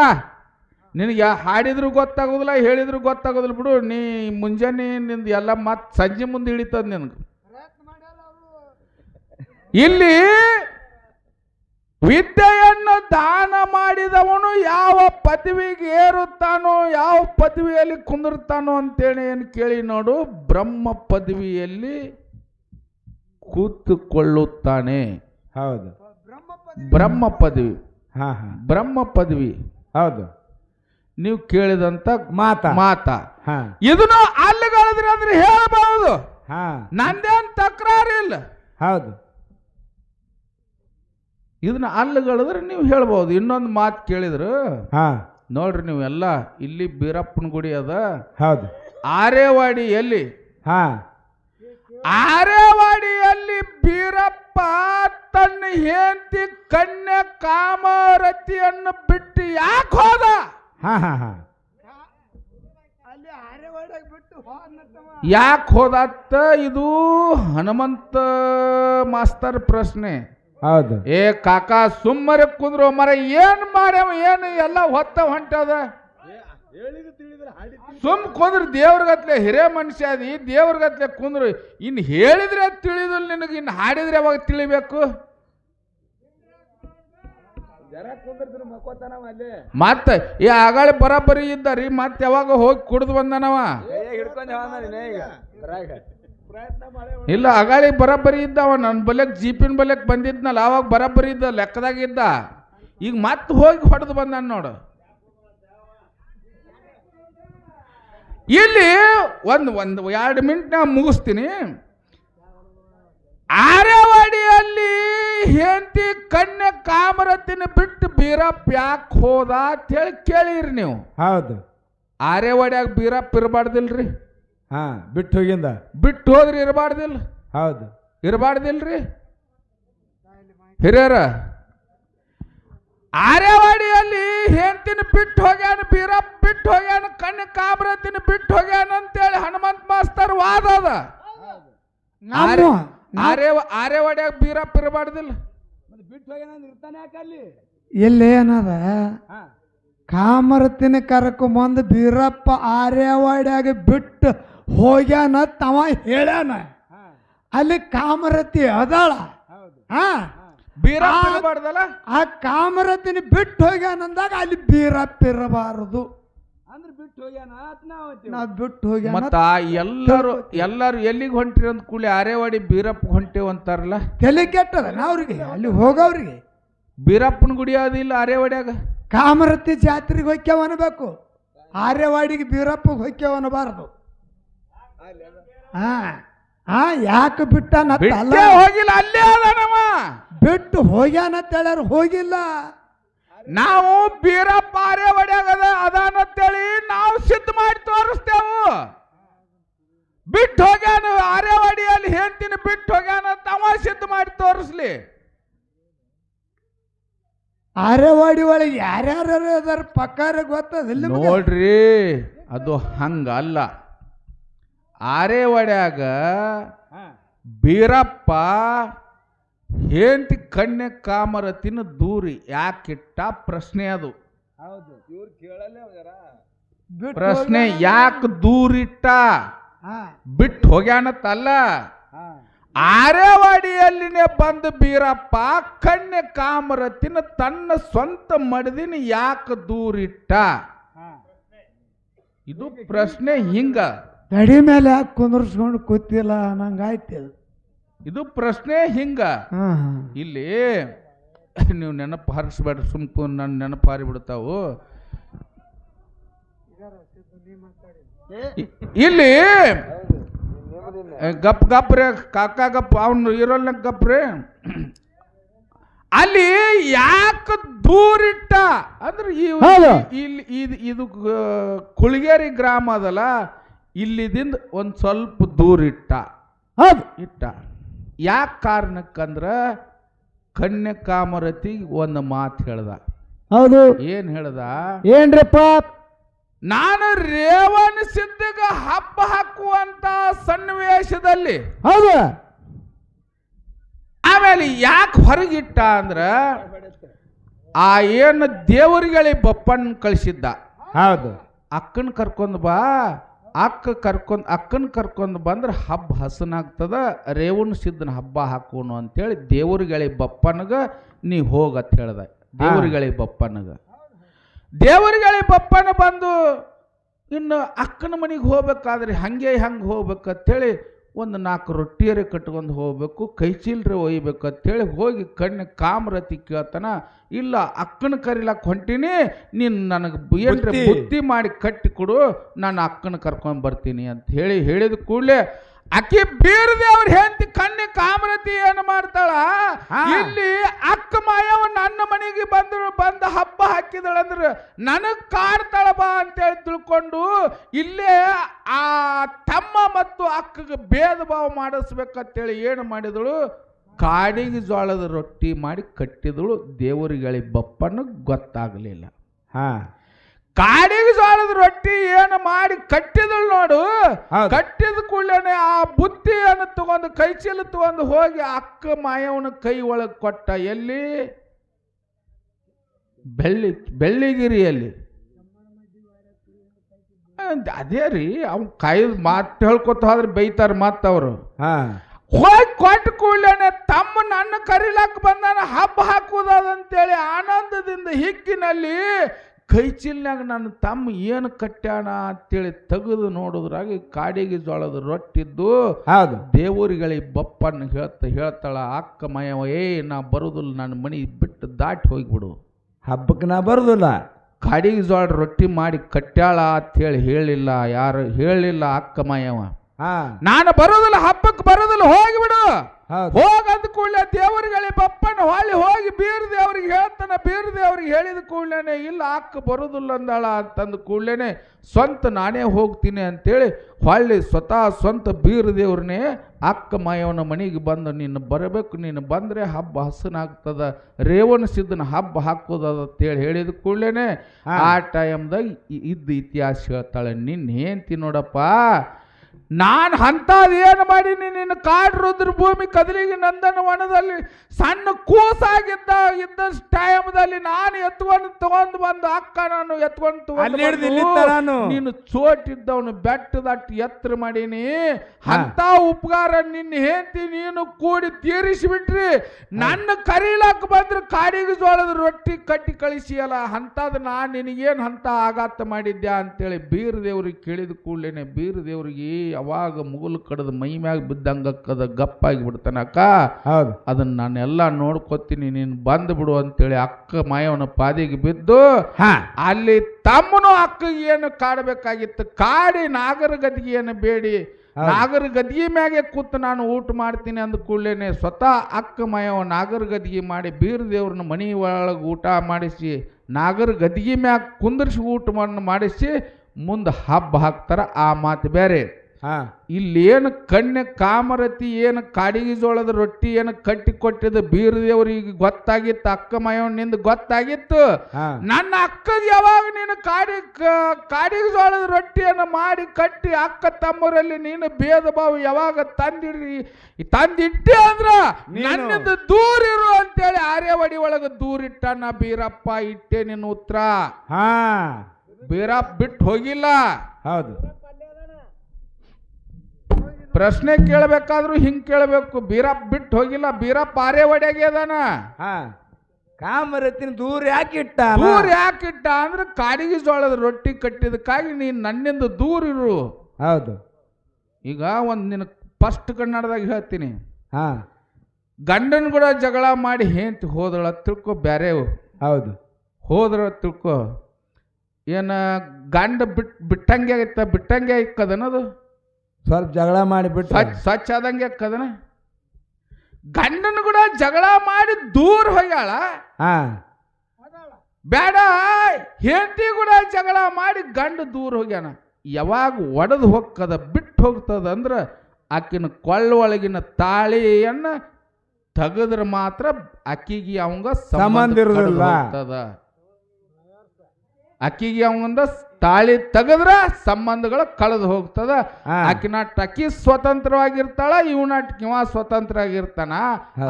[SPEAKER 1] ನಿನಗೆ ಯಾ- ಹಾಡಿದ್ರು ಗೊತ್ತಾಗೋದಿಲ್ಲ ಹೇಳಿದ್ರು ಗೊತ್ತಾಗೋದಿಲ್ಲ ಬಿಡು. ನೀ ಮುಂಜಾನೆ ನಿಂದು ಎಲ್ಲ ಮತ್ತೆ ಸಂಜೆ ಮುಂದೆ ಇಳಿತದ ನಿನಗೆ. ಇಲ್ಲಿ ವಿದ್ಯೆಯನ್ನು ದಾನ ಮಾಡಿದವನು ಯಾವ ಪದವಿಗೆ ಏರುತ್ತಾನೋ ಯಾವ ಪದವಿಯಲ್ಲಿ ಕುಂದಿರ್ತಾನೋ ಅಂತೇಳಿ ಏನು ಕೇಳಿ ನೋಡು. ಬ್ರಹ್ಮ ಪದವಿಯಲ್ಲಿ ಕೂತುಕೊಳ್ಳುತ್ತಾನೆ.
[SPEAKER 2] ಹೌದು.
[SPEAKER 1] ಬ್ರಹ್ಮ ಪದವಿ.
[SPEAKER 2] ಹಾ ಹಾ.
[SPEAKER 1] ಬ್ರಹ್ಮ ಪದವಿ.
[SPEAKER 2] ಹೌದು.
[SPEAKER 1] ನೀವು ಕೇಳಿದಂತ
[SPEAKER 2] ಮಾತ.
[SPEAKER 1] ಮಾತ.
[SPEAKER 2] ಹಾ.
[SPEAKER 1] ಇದನ್ನು ಅಲ್ಲಿಗಳಿದ್ರೆ ಅಂದ್ರೆ ಹೇಳಬಹುದು
[SPEAKER 2] ಹಾ.
[SPEAKER 1] ನಂದೇನು ತಕರಾರಿಲ್ಲ
[SPEAKER 2] ಹೌದು.
[SPEAKER 1] ಇದನ್ನ ಅಲ್ಲಿಗಳಿದ್ರೆ ನೀವು ಹೇಳ್ಬೋದು. ಇನ್ನೊಂದು ಮಾತು ಕೇಳಿದ್ರು.
[SPEAKER 2] ಹಾ.
[SPEAKER 1] ನೋಡ್ರಿ ನೀವೆಲ್ಲ ಇಲ್ಲಿ ಬೀರಪ್ಪನ ಗುಡಿ ಅದ.
[SPEAKER 2] ಹೌದು.
[SPEAKER 1] ಆರೇವಾಡಿ ಎಲ್ಲಿ
[SPEAKER 2] ಹಾ.
[SPEAKER 1] ಆರೇವಾಡಿಯಲ್ಲಿ ಬೀರಪ್ಪ ತನ್ನ ಹೆಂಡತಿ ಕನ್ಯಾ ಕಾಮರತಿಯನ್ನು ಬಿಟ್ಟು ಯಾಕೆ ಹೋದ?
[SPEAKER 2] ಹಾ ಹಾ ಹಾ.
[SPEAKER 1] ಯಾಕೆ ಹೋದತ್ತ? ಇದು ಹನುಮಂತ ಮಾಸ್ತರ್ ಪ್ರಶ್ನೆ.
[SPEAKER 2] ಹೌದು.
[SPEAKER 1] ಏ ಕಾಕ ಸುಮ್ಮರ ಕುಂದ್ರು ಮರ ಏನ್ ಮಾಡ್ಯಾವ ಏನು ಎಲ್ಲ ಹೊತ್ತ ಹೊಂಟದ? ಸುಮ್ ಕುಂದ್ರ ದೇವ್ರಗತ್ಲೆ ಹಿರೇ ಮನುಷ್ಯ ಅದಿ ದೇವ್ರಗತ್ಲೆ ಕುಂದ್ರು. ಇನ್ನು ಹೇಳಿದ್ರೆ ತಿಳಿದಿಲ್ಲ ನಿನಗೆ ಇನ್ನು ಹಾಡಿದ್ರೆ ಅವಾಗ ತಿಳಿಬೇಕು
[SPEAKER 4] ಜರ ಕುಂದಿರ್ತೀನಿ ಮಕ್ಕೋತಾನವ ಅಲ್ಲೇ
[SPEAKER 1] ಮತ್ತೆ ಈ ಆಗಾಳೆ ಬರಾಬರಿ ರೀ ಮತ್ತೆ ಯಾವಾಗ ಹೋಗಿ ಕುಡ್ದು ಬಂದನವ? ಇಲ್ಲ ಅಗಾಳಿ ಬರಾಬರಿ ಇದ್ದವ ನನ್ನ ಬಲ್ಯಕ್ ಜೀಪಿನ ಬಲ್ಯಕ್ ಬಂದಿದ್ನಲ್ಲ ಅವಾಗ ಬರಾಬರಿ ಇದ್ದ ಲೆಕ್ಕದಾಗ ಇದ್ದ. ಈಗ ಮತ್ತೆ ಹೋಗಿ ಹೊಡೆದು ಬಂದ ನೋಡು. ಇಲ್ಲಿ ಒಂದು ಒಂದು ಎರಡು ಮಿನಿಟ್ ನಾ ಮುಗಿಸ್ತೀನಿ. ಆರೇವಾಡಿಯಲ್ಲಿ ಹೆಂಡತಿ ಕನ್ಯೆ ಕಾಮರತ್ತಿನ ಬಿಟ್ಟು ಬೀರಪ್ಪ ಯಾಕೆ ಹೋದ ಅಂತ ಹೇಳಿ ಕೇಳಿರಿ ನೀವು.
[SPEAKER 2] ಹೌದು.
[SPEAKER 1] ಆರೇವಾಡಿಯಾಗ ಬೀರಪ್ಪ ಇರಬಾರ್ದಿಲ್ರಿ.
[SPEAKER 2] ಹಾ ಬಿಟ್ಟು ಹೋಗಿಂದ?
[SPEAKER 1] ಬಿಟ್ಟು ಹೋದ್ರಿ ಇರಬಾರ್ದಿಲ್ಲ.
[SPEAKER 2] ಹೌದು.
[SPEAKER 1] ಇರಬಾರ್ದಿಲ್ರಿ. ಹಿರಿಯರ ಆರೇವಾಡಿಯಲ್ಲಿ ಹೆಂಡತಿನ ಬಿಟ್ಟು ಹೋಗ್ಯಾನ ಬೀರಪ್ಪ ಬಿಟ್ಟು ಹೋಗ್ಯಾನ ಕಣ್ಣು ಕಾಮರತ್ತಿನ ಬಿಟ್ಟು ಹೋಗ್ಯಾನ ಅಂತೇಳಿ ಹನುಮಂತ ಮಾಸ್ತರ್ ವಾದ ಅದ. ಆರೆ ಆರೆ ಆರೇವಾಡಿಯಾಗ ಬೀರಪ್ಪ ಇರಬಾರ್ದಿಲ್ಲ
[SPEAKER 2] ಬಿಟ್ಟು ಹೋಗ್ಯಾನ ಇರ್ತಾನೆ ಯಾಕಲ್ಲಿ
[SPEAKER 3] ಇಲ್ಲಿ ಏನದ?
[SPEAKER 2] ಹಾ.
[SPEAKER 3] ಕಾಮರತಿನ ಕರ್ಕೊಂಬಂದು ಬೀರಪ್ಪ ಆರ್ಯವಾಡ್ಯಾಗ ಬಿಟ್ಟು ಹೋಗ್ಯಾನ ತವ ಹೇಳ್ಯಾನ. ಅಲ್ಲಿ ಕಾಮರತಿ ಅದಾಳ.
[SPEAKER 2] ಹೌದು.
[SPEAKER 3] ಹಾ.
[SPEAKER 1] ಬೀರಪ್ಪ ಇರಬಾರ್ದಲ್ಲ
[SPEAKER 3] ಆ ಕಾಮರತಿನ ಬಿಟ್ಟು ಹೋಗ್ಯಾನಂದಾಗ ಅಲ್ಲಿ ಬೀರಪ್ಪ ಇರಬಾರದು
[SPEAKER 2] ನಾವು
[SPEAKER 3] ಬಿಟ್ಟು ಹೋಗ್ಯಾನ
[SPEAKER 1] ಮತ್ತ ಎಲ್ಲರೂ ಎಲ್ಲರೂ ಎಲ್ಲಿಗೆ ಹೊಂಟ್ರಿ ಅಂದ ಕೂಡ ಆರೇವಾಡಿ ಬೀರಪ್ಪ ಹೊಂಟೇವ್ ಅಂತಾರಲ್ಲ?
[SPEAKER 3] ತಲೆ ಕೆಟ್ಟದ ಅವ್ರಿಗೆ? ಅಲ್ಲಿ ಹೋಗವ್ರಿಗೆ?
[SPEAKER 1] ಬೀರಪ್ಪನ ಗುಡಿ ಅದಿಲ್ಲ ಆರೇವಾಡ್ಯಾಗ
[SPEAKER 3] ಕಾಮರತಿ ಜಾತ್ರೆಗೆ ಹೊಕ್ಯವ ಅನ್ಬೇಕು. ಆರ್ಯವಾಡಿಗೆ ಬೀರಪ್ಪಗೆ ಹೊಕ್ಯವ ಅನ್ನಬಾರದು ಹಾ ಹಾ ಯಾಕೆ ಬಿಟ್ಟ ಅಲ್ಲ.
[SPEAKER 1] ಹೋಗಿಲ್ಲ ಅಲ್ಲೇ ಅದಾನವ.
[SPEAKER 3] ಬಿಟ್ಟು ಹೋಗ್ಯಾನ ಹೇಳ್ಯಾರ ಹೋಗಿಲ್ಲ.
[SPEAKER 1] ನಾವು ಬೀರಪ್ಪ ಒಡೆಯಾಗದ ಅದ ಅದಾನಂತೇಳಿ ನಾವು ಸಿದ್ಧ ಮಾಡಿ ತೋರಿಸ್ತೇವು. ಬಿಟ್ಟು ಹೋಗ್ಯಾನ ಆರ್ಯವಾಡಿಯಲ್ಲಿ ಹೇಳ್ತೀನಿ ಬಿಟ್ಟು ಹೋಗ್ಯಾನ ತಮ್ಮ ಸಿದ್ಧ ಮಾಡಿ ತೋರಿಸ್ಲಿ.
[SPEAKER 3] ಆರ್ಯವಾಡಿ ಒಳಗೆ ಯಾರ್ಯಾರು ಅದರ ಪಕ್ಕಾರ ಗೊತ್ತದಿಲ್ಲ?
[SPEAKER 1] ನೋಡ್ರಿ ಅದು ಹಂಗಲ್ಲ. ಆರೇವಾಡ್ಯಾಗ ಬೀರಪ್ಪ ಹೆಂಡತಿ ಕನ್ಯೆ ಕಾಮರತಿನ ದೂರಿ ಯಾಕಿಟ್ಟ ಪ್ರಶ್ನೆ ಅದು.
[SPEAKER 2] ಹೌದು
[SPEAKER 4] ಇವ್ರು ಕೇಳಲ್ಲ ಜರ
[SPEAKER 3] ಬಿಟ್ಟು
[SPEAKER 1] ಪ್ರಶ್ನೆ
[SPEAKER 3] ಹೋಗ್ಯಾನ.
[SPEAKER 1] ಯಾಕೆ ದೂರಿಟ್ಟ?
[SPEAKER 3] ಹಾ.
[SPEAKER 1] ಬಿಟ್ಟು ಹೋಗ್ಯಾನತ್ತಲ್ಲ?
[SPEAKER 2] ಹಾ.
[SPEAKER 1] ಆರೆವಾಡಿಯಲ್ಲಿನೇ ಬಂದು ಬೀರಪ್ಪ ಕನ್ಯೆ ಕಾಮರತಿನ ತನ್ನ ಸ್ವಂತ ಮಡದಿನ ಯಾಕೆ ದೂರಿಟ್ಟ? ಇದು ಪ್ರಶ್ನೆ ಹಿಂಗ.
[SPEAKER 3] ತಡಿ ಮೇಲೆ ಯಾಕೆ ಕುಂದರ್ಸ್ಕೊಂಡು ಕೂತಿಲ್ಲ ನಂಗಾಯ್ತು ಅದು
[SPEAKER 1] ಇದು ಪ್ರಶ್ನೆ ಹಿಂಗ. ಇಲ್ಲಿ ನೀವು ನೆನಪು ಹಾರಿಸ್ಬೇಡ ಸುಮ್ಕು ನನ್ನ ನೆನಪು ಹಾರಿ ಬಿಡ್ತಾವು. ಇಲ್ಲಿ ಗಪ್ ಗಪ್ ಗಪ್ರೆ ಕಾಕ ಗಪ್ ಅವನು ಇರೋಲ್ಲ ಗಪ್ರೆ ಅಲ್ಲಿ ಯಾಕೆ ದೂರಿಟ್ಟ? ಅಂದ್ರೆ ಈ ಇಲ್ಲಿ ಇದು ಇದು ಕುಳಗೇರಿ ಗ್ರಾಮ ಅದಲ್ಲ ಇಲ್ಲಿದಿಂದ ಒಂದು ಸ್ವಲ್ಪ ದೂರಿಟ್ಟ.
[SPEAKER 3] ಹೌದು.
[SPEAKER 1] ಇಟ್ಟ. ಯಾಕೆ ಕಾರಣಕ್ಕಂದ್ರ ಕನ್ಯಾ ಕಾಮರತಿ ಒಂದು ಮಾತು ಹೇಳ್ದ.
[SPEAKER 3] ಹೌದು.
[SPEAKER 1] ಏನ್ ಹೇಳ್ದ?
[SPEAKER 3] ಏನ್ರಿಪ್ಪ?
[SPEAKER 1] ನಾನು ರೇವಣ ಸಿದ್ಧಗ ಹಬ್ಬ ಹಾಕುವಂತ ಸನ್ನಿವೇಶದಲ್ಲಿ
[SPEAKER 3] ಹೌದು.
[SPEAKER 1] ಆಮೇಲೆ ಯಾಕೆ ಹೊರಗಿಟ್ಟ ಅಂದ್ರ ಆ ಏನು ದೇವರುಗಳಿಗೆ ಬಪ್ಪನ್ ಕಳಿಸಿದ್ದ.
[SPEAKER 2] ಹೌದು.
[SPEAKER 1] ಅಕ್ಕನ ಕರ್ಕೊಂಡು ಬಾ. ಅಕ್ಕ ಕರ್ಕೊಂಡು ಅಕ್ಕನ ಕರ್ಕೊಂಡು ಬಂದ್ರೆ ಹಬ್ಬ ಹಸನಾಗ್ತದ ರೇವಣ ಸಿದ್ಧನ ಹಬ್ಬ ಹಾಕೋನು ಅಂತೇಳಿ ದೇವರುಗಳಿ ಬಪ್ಪನಗ ನೀ ಹೋಗತ್ ಹೇಳ್ದ. ದೇವರುಗಳಿ ಬಪ್ಪನಗ. ದೇವರುಗಳಿ ಬಪ್ಪನ ಬಂದು ಇನ್ನು ಅಕ್ಕನ ಮನೆಗೆ ಹೋಗ್ಬೇಕಾದ್ರೆ ಹಂಗೆ ಹಂಗೆ ಹೋಗ್ಬೇಕಂತೇಳಿ ಒಂದು ನಾಲ್ಕು ರೊಟ್ಟಿಯರೆ ಕಟ್ಕೊಂಡು ಹೋಗ್ಬೇಕು ಕೈ ಚೀಲ್ರೆ ಒಯ್ಬೇಕು ಅಂತೇಳಿ ಹೋಗಿ ಕಣ್ಣು ಕಾಮ್ರತಿ ಕೇಳ್ತಾನ ಇಲ್ಲ ಅಕ್ಕನ ಕರಿಲಕ್ಕೆ ಹೊಂಟೀನಿ ನೀನು ನನಗೆ ಏನ್ರೆ.
[SPEAKER 2] ಬುತ್ತಿ
[SPEAKER 1] ಮಾಡಿ ಕಟ್ಟಿ ಕೊಡು ನಾನು ಅಕ್ಕನ ಕರ್ಕೊಂಡು ಬರ್ತೀನಿ ಅಂತ ಹೇಳಿ ಹೇಳಿದ ಕೂಡಲೇ ಅಕ್ಕಿ ಬೀರದೇವ್ರ ಹೆಂಡತಿ ಕಣ್ಣಿ ಕಾಮರತಿ ಏನು ಮಾಡ್ತಾಳ. ಇಲ್ಲಿ ಅಕ್ಕ ಮಾಯವ ನನ್ನ ಮನೆಗೆ ಬಂದ್ರು ಬಂದ ಹಬ್ಬ ಹಾಕಿದಳಂದ್ರ ನನಗ್ ಕಾಡ್ತಾಳ ಬಾ ಅಂತೇಳಿ ತಿಳ್ಕೊಂಡು ಇಲ್ಲೇ ಆ ತಮ್ಮ ಮತ್ತು ಅಕ್ಕಗೆ ಭೇದ ಭಾವ ಮಾಡಿಸ್ಬೇಕಂತೇಳಿ ಏನು ಮಾಡಿದಳು? ಕಾಡಿಗೆ ಜೋಳದ ರೊಟ್ಟಿ ಮಾಡಿ ಕಟ್ಟಿದಳು. ದೇವರುಗಳಿ ಬಪ್ಪನ ಗೊತ್ತಾಗಲಿಲ್ಲ.
[SPEAKER 2] ಹಾ.
[SPEAKER 1] ಕಾಡಿಗೆ ಸಾಲದ ರೊಟ್ಟಿ ಏನು ಮಾಡಿ ಕಟ್ಟಿದಳು ನೋಡು. ಕಟ್ಟಿದ ಕೂಡಲೇ ಆ ಬುತ್ತಿಯನ್ನು ತಗೊಂಡು ಕೈ ಚೀಲ ತಗೊಂಡು ಹೋಗಿ ಅಕ್ಕ ಮಾಯವನ ಕೈ ಒಳಗೆ ಕೊಟ್ಟ ಎಲ್ಲಿ? ಬೆಳ್ಳಿ ಬೆಳ್ಳಿಗಿರಿಯಲ್ಲಿ. ಎಲ್ಲಿ ಅದೇ ರೀ ಅವ್ನು ಕಾಯ್ದು ಮಾತು ಹೇಳ್ಕೊತ ಹೋದ್ರೆ ಬೈತಾರೆ ಮತ್ತವರು
[SPEAKER 2] ಅವರು.
[SPEAKER 1] ಹೋಗಿ ಕೊಟ್ಟು ಕೂಡಲೇ ತಮ್ಮ ನನ್ನ ಕರಿಲಾಕ ಬಂದಾನ ಹಬ್ಬ ಹಾಕುವುದಂತೇಳಿ ಆನಂದದಿಂದ ಹಿಕ್ಕಿನಲ್ಲಿ ಕೈ ಚೀಲ್ನಾಗ ನನ್ನ ತಮ್ಮ ಏನು ಕಟ್ಟ್ಯಾನ ಅಂತೇಳಿ ತೆಗೆದು ನೋಡಿದ್ರಾಗ ಕಾಡಿಗೆ ಜೋಳದ ರೊಟ್ಟಿದ್ದು
[SPEAKER 2] ಹೌದು.
[SPEAKER 1] ದೇವರುಗಳಿಗೆ ಬಪ್ಪನ್ನು ಹೇಳ್ತಾ ಹೇಳ್ತಾಳ ಅಕ್ಕ ಮಯವ ಏ ನಾ ಬರುದಿಲ್ಲ ನನ್ನ ಮನೆ ಬಿಟ್ಟು ದಾಟಿ ಹೋಗ್ಬಿಡು.
[SPEAKER 2] ಹಬ್ಬಕ್ಕೆ ನಾ ಬರುದಿಲ್ಲ.
[SPEAKER 1] ಕಾಡಿಗೆ ಜೋಳ ರೊಟ್ಟಿ ಮಾಡಿ ಕಟ್ಟ್ಯಾಳ ಅಂತೇಳಿ ಹೇಳಿಲ್ಲ ಯಾರು ಹೇಳಿಲ್ಲ ಅಕ್ಕ ಮಯವ
[SPEAKER 2] ಹಾ.
[SPEAKER 1] ನಾನು ಬರೋದಿಲ್ಲ ಹಬ್ಬಕ್ಕೆ ಬರೋದಿಲ್ಲ ಹೋಗಿಬಿಡು. ಹೋಗಂದ ಕೂಡಲೇ ದೇವರುಗಳೇ ಬಪ್ಪನ ಹೊಳ್ಳಿ ಹೋಗಿ ಬೀರ್ ದೇವ್ರಿಗೆ ಹೇಳ್ತಾನ ಬೀರ್ ದೇವ್ರಿಗೆ ಹೇಳಿದ ಕೂಡಲೇ ಇಲ್ಲ ಅಕ್ಕ ಬರೋದಿಲ್ಲ ಅಂದಾಳ ಅಂತಂದ ಕೂಡಲೇ ಸ್ವಂತ ನಾನೇ ಹೋಗ್ತೀನಿ ಅಂತೇಳಿ ಹೊಳ್ಳಿ ಸ್ವತಃ ಸ್ವಂತ ಬೀರ್ ದೇವ್ರನ್ನೇ ಅಕ್ಕ ಮಾಯವನ ಮನೆಗೆ ಬಂದು ನೀನು ಬರಬೇಕು ನೀನು ಬಂದರೆ ಹಬ್ಬ ಹಸನಾಗ್ತದ ರೇವಣ ಸಿದ್ದನ ಹಬ್ಬ ಹಾಕೋದದ ಅಂತೇಳಿ ಹೇಳಿದ ಕೂಡಲೇ. ಆ ಟೈಮ್ದಾಗ ಇದ್ದ ಇತಿಹಾಸ ಹೇಳ್ತಾಳೆ ನಿನ್ನ ಹೆಂಡ್ತಿ ನೋಡಪ್ಪ ನಾನು ಹಂತಾದ ಏನು ಮಾಡೀನಿ ನಿನ್ನ ಕಾಡು ರುದ್ರ ಭೂಮಿ ಕದಲಿಗೆ ನಂದನ ವನದಲ್ಲಿ ಸಣ್ಣ ಕೂಸಾಗಿದ್ದ ಇದ್ದ ಟೈಮ್ದಲ್ಲಿ ನಾನು ಎತ್ಕೊಂಡು ತಗೊಂಡು ಬಂದು ಅಕ್ಕ ನಾನು ಎತ್ಕೊಂಡು
[SPEAKER 2] ನಾನು.
[SPEAKER 1] ಚೋಟಿದ್ದವನು ಬೆಟ್ಟದಟ್ಟು ಎತ್ತರ ಮಾಡೀನಿ. ಅಂತ ಉಪಕಾರ ನಿನ್ನ ಹೆಂಡತಿ ನೀನು ಕೂಡಿ ತೀರಿಸಿಬಿಟ್ರಿ ನನ್ನ ಕರೀಲಕ್ಕ ಬಂದ್ರೆ ಕಾಡಿಗೆ ಜೋಳದ ರೊಟ್ಟಿ ಕಟ್ಟಿ ಕಳಿಸಿಯಲ್ಲ ಅಂಥದ್ದು ನಾನು ನಿನಗೇನು ಅಂತ ಆಘಾತ ಮಾಡಿದ್ದೆ ಅಂತೇಳಿ ಬೀರ್ ದೇವ್ರಿಗೆ ಕೇಳಿದ ಕೂಡಲೇ ಬೀರ್ ದೇವ್ರಿಗೆ ಅವಾಗ ಮುಗುಲು ಕಡದ ಮೈ ಮ್ಯಾಗ ಬಿದ್ದಂಗಕ್ಕದ ಗಪ್ಪಾಗಿ ಬಿಡ್ತಾನ ಅಕ್ಕ. ಅದನ್ನ ನಾನೆಲ್ಲ ನೋಡ್ಕೊತೀನಿ ನೀನು ಬಂದು ಬಿಡು ಅಂತೇಳಿ ಅಕ್ಕ ಮಾಯವನ ಪಾದಿಗೆ ಬಿದ್ದು
[SPEAKER 2] ಹಾ.
[SPEAKER 1] ಅಲ್ಲಿ ತಮ್ಮನು ಅಕ್ಕಗೆ ಏನು ಕಾಡಬೇಕಾಗಿತ್ತು? ಕಾಡಿ ನಾಗರ ಗದಿಗೆಯನ್ನು ಬೇಡಿ.
[SPEAKER 2] ಹೌದು.
[SPEAKER 1] ನಾಗರ ಗದಿಗೆ ಮ್ಯಾಗೆ ಕೂತು ನಾನು ಊಟ ಮಾಡ್ತೀನಿ ಅಂದ ಕೂಡಲೇ ಸ್ವತಃ ಅಕ್ಕ ಮಾಯವ ನಾಗರ ಗದಿಗೆ ಮಾಡಿ ಬೀರ್ ದೇವ್ರನ್ನ ಮನೆ ಒಳಗೆ ಊಟ ಮಾಡಿಸಿ ನಾಗರ ಗದಿಗೆ ಮ್ಯಾಗ ಕುಂದರ್ಸಿ ಊಟವನ್ನು ಮಾಡಿಸಿ ಮುಂದೆ ಹಬ್ಬ ಹಾಕ್ತಾರ. ಆ ಮಾತು ಬೇರೆ. ಇಲ್ಲೇನು ಕಣ್ಣ ಕಾಮರತಿ ಏನು ಕಾಡಿಗೆ ಜೋಳದ ರೊಟ್ಟಿ ಏನು ಕಟ್ಟಿ ಕೊಟ್ಟಿದ್ದು ಬೀರದೇವ್ರಿಗೆ ಗೊತ್ತಾಗಿತ್ತು ಅಕ್ಕ ಮಯವನಿಂದ ಗೊತ್ತಾಗಿತ್ತು. ನನ್ನ ಅಕ್ಕಗೆ ಯಾವಾಗ ನೀನು ಕಾಡಿ ಕಾಡಿಗೆ ಜೋಳದ ರೊಟ್ಟಿಯನ್ನು ಮಾಡಿ ಕಟ್ಟಿ ಅಕ್ಕ ತಮ್ಮರಲ್ಲಿ ನೀನು ಭೇದ ಭಾವ ಯಾವಾಗ ತಂದಿಡ್ರಿ ತಂದಿಟ್ಟೆ ಅಂದ್ರ
[SPEAKER 2] ನೀನು-
[SPEAKER 1] ನನ್ನಿಂದ ದೂರ ಇರು ಅಂತೇಳಿ ಆರ್ಯವಡಿ ಒಳಗೆ ನಾ ಬೀರಪ್ಪ ಇಟ್ಟೆ ನಿನ್ನ ಉತ್ತರ
[SPEAKER 2] ಹಾ.
[SPEAKER 1] ಬೀರಪ್ಪ ಬಿಟ್ಟು ಹೋಗಿಲ್ಲ.
[SPEAKER 2] ಹೌದು.
[SPEAKER 1] ಪ್ರಶ್ನೆ ಕೇಳಬೇಕಾದ್ರೂ ಹಿಂಗ್ ಕೇಳಬೇಕು. ಬೀರಪ್ಪ ಬಿಟ್ಟು ಹೋಗಿಲ್ಲ. ಬೀರಪ್ಪ ಆರೇ ಒಡೆಗೆ ಅದಾನ.
[SPEAKER 2] ಹಾ ಕಾಮರತಿನ ದೂರ ಯಾಕೆ ಇಟ್ಟ
[SPEAKER 1] ದೂರ ಯಾಕೆ ಇಟ್ಟ ಅಂದ್ರೆ ಕಾಡಿಗೆ ಜೋಳದ ರೊಟ್ಟಿ ಕಟ್ಟಿದಕ್ಕಾಗಿ ನೀನ್ ನನ್ನಿಂದ ದೂರ ಇರು.
[SPEAKER 2] ಹೌದು.
[SPEAKER 1] ಈಗ ಒಂದು ನಿನ್ ಫಸ್ಟ್ ಕನ್ನಡದಾಗ ಹೇಳ್ತೀನಿ.
[SPEAKER 2] ಹಾ.
[SPEAKER 1] ಗಂಡನ ಕೂಡ ಜಗಳ ಮಾಡಿ ಹೇಂತ ಹೋದಳ ತಿಳ್ಕೊ ಬ್ಯಾರೆ
[SPEAKER 2] ಹೌದು.
[SPEAKER 1] ಹೋದ್ರ ತಿಳ್ಕೊ. ಏನ ಗಂಡ ಬಿಟ್ ಬಿಟ್ಟಂಗೆ ಆಗಿತ್ತ ಬಿಟ್ಟಂಗೆ ಇಕ್ಕದನದು
[SPEAKER 2] ಸ್ವಲ್ಪ ಜಗಳ ಮಾಡಿಬಿಟ್ಟು
[SPEAKER 1] ಸ್ವಚ್ಛ ಸ್ವಚ್ಛ ಆದಂಗೆ ಕದನ ಗಂಡನ ಕೂಡ ಜಗಳ ಮಾಡಿ ದೂರ ಹೋಗ್ಯಾಳ.
[SPEAKER 2] ಹಾ.
[SPEAKER 1] ಬೇಡ ಹೆಂಡತಿ ಕೂಡ ಜಗಳ ಮಾಡಿ ಗಂಡ ದೂರ ಹೋಗ್ಯಾನ. ಯಾವಾಗ ಒಡೆದು ಹೋಗ್ತದ ಬಿಟ್ಟು ಹೋಗ್ತದ ಅಂದ್ರೆ ಆಕಿನ ಕೊಳ್ಳೊಳಗಿನ ತಾಳಿಯನ್ನ ತೆಗೆದ್ರೆ ಮಾತ್ರ ಅಕ್ಕಿಗೆ ಅವಂಗ
[SPEAKER 2] ಸಂಬಂಧ ಇರುದಿಲ್ಲ.
[SPEAKER 1] ಹೋಗ್ತದ ಅವನಿಂದ ತಾಳಿ ತೆಗೆದ್ರ ಸಂಬಂಧಗಳು ಕಳೆದು ಹೋಗ್ತದ.
[SPEAKER 2] ಹಾ.
[SPEAKER 1] ಆಕಿನ ಟಕಿ ಸ್ವತಂತ್ರವಾಗಿರ್ತಾಳ ಇವನ ಇವ ಸ್ವತಂತ್ರ ಆಗಿರ್ತಾನ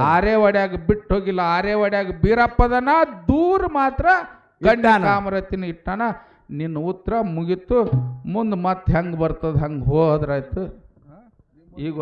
[SPEAKER 1] ಆರೆ ಒಡ್ಯಾಗ ಬಿಟ್ಟು ಹೋಗಿಲ್ಲ ಆರೇ ಒಡ್ಯಾಗ ಬೀರಪ್ಪದನ ದೂರ ಮಾತ್ರ ಗಂಡ. ಕಾಮರತಿನ ಇಟ್ಟಾನ. ನಿನ್ನ ಉತ್ತರ ಮುಗೀತು ಮುಂದೆ ಮತ್ತೆ ಹೆಂಗ್ ಬರ್ತದ ಹಂಗೆ ಹೋದ್ರಾಯ್ತು. ಈಗ